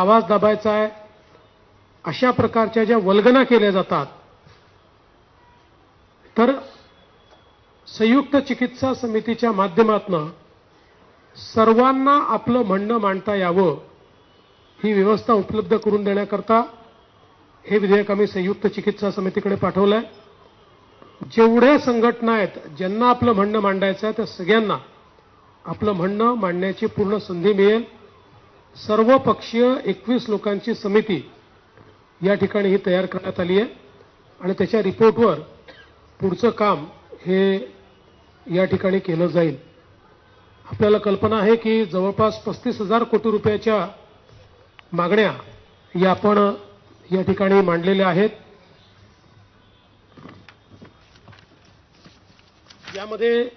आवाज दाबायचा आहे. अशा प्रकारच्या ज्या वल्गना केल्या जातात तर संयुक्त चिकित्सा समितीच्या माध्यमातून सर्वांना आपलं म्हणणं मांडता यावं ही व्यवस्था उपलब्ध करून देण्याकरता हे विधेयक आम्ही संयुक्त चिकित्सा समितीकडे पाठवलं आहे जेवढ्या संघटना आहेत ज्यांना आपलं म्हणणं मांडायचं आहे त्या सगळ्यांना आपलं म्हणणं मांडण्याची पूर्ण संधी मिळेल. सर्व पक्षीय एकवीस लोकांची समिती या ठिकाणी ही तयार करण्यात आली आहे. आणि त्याच्या रिपोर्टवर पुढचं काम हे या ठिकाणी केलं जाईल. आपल्याला कल्पना आहे की जवळपास पस्तीस हजार कोटी रुपयाच्या मागण्या या आपण या ठिकाणी मांडलेल्या आहेत. यामध्ये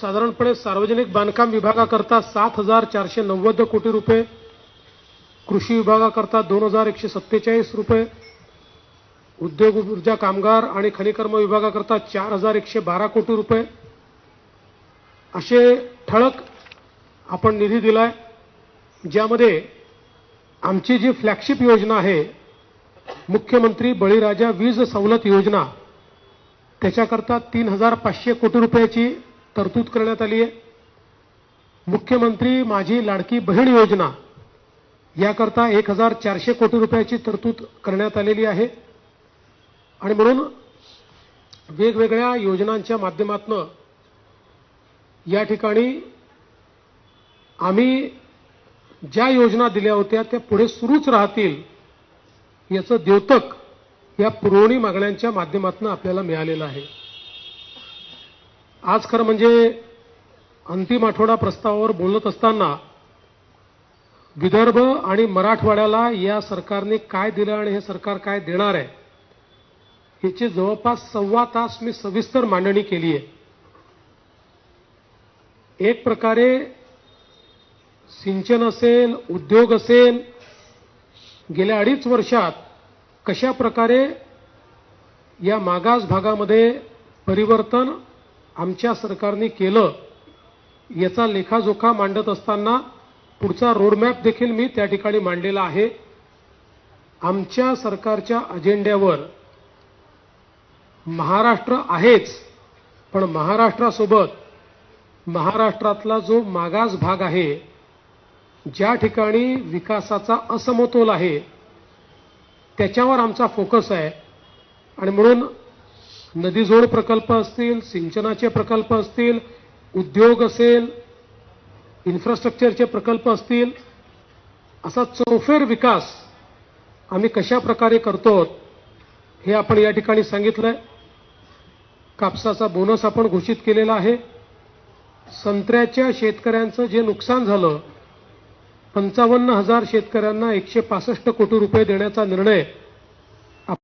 साधारणपणे सार्वजनिक बांधकाम विभागाकरता सात हजार चारशे नव्वद कोटी रुपये कृषी विभागाकरता दोन हजार एकशे सत्तेचाळीस रुपये उद्योग ऊर्जा कामगार आणि खनिकर्म विभागाकरता चार हजार एकशे बारा कोटी रुपये. असे ठळक आपण निधी दिलाय ज्यामध्ये आमची जी फ्लॅगशिप योजना आहे मुख्यमंत्री बळीराजा वीज सवलत योजना त्याच्याकरता तीन हजार पाचशे कोटी रुपयाची तरतूद करण्यात आली आहे. मुख्यमंत्री माझी लाडकी बहीण योजना याकरता एक हजार चारशे कोटी रुपयाची तरतूद करण्यात आलेली आहे. आणि म्हणून वेगवेगळ्या योजनांच्या माध्यमातून या ठिकाणी आम्ही ज्या योजना दिल्या होत्या त्या पुढे सुरूच राहतील याचं द्योतक या पुरवणी मागण्यांच्या माध्यमातून आपल्याला मिळालेलं आहे. आज खरं म्हणजे अंतिम आठवडा प्रस्तावावर बोलत असताना विदर्भ आणि मराठवाड्याला या सरकारने काय दिलं आणि हे सरकार काय देणार आहे याची जवळपास सव्वा तास मी सविस्तर मांडणी केली आहे. एक प्रकारे सिंचन असेल उद्योग असेल गेल्या अडीच वर्षात कशा प्रकारे या मागास भागामध्ये परिवर्तन आमच्या सरकारने केलं याचा लेखाजोखा मांडत असताना पुढचा रोडमॅप देखील मी त्या ठिकाणी मांडलेला आहे. आमच्या सरकारच्या अजेंड्यावर महाराष्ट्र आहेच पण महाराष्ट्रासोबत महाराष्ट्रातला जो मागास भाग आहे ज्या ठिकाणी विकासाचा असमतोल आहे त्याच्यावर आमचा फोकस आहे. आणि म्हणून नदीजोड प्रकल्प असतील सिंचनाचे प्रकल्प असतील उद्योग असेल इन्फ्रास्ट्रक्चरचे प्रकल्प असतील असा चौफेर विकास आम्ही कशा प्रकारे करतो हे आपण या ठिकाणी सांगितलंय. कापसाचा बोनस आपण घोषित केलेला आहे. संत्र्याच्या शेतकऱ्यांचं जे नुकसान झालं पंचावन्न हजार शेतकऱ्यांना एकशे पासष्ट कोटी रुपये देण्याचा निर्णय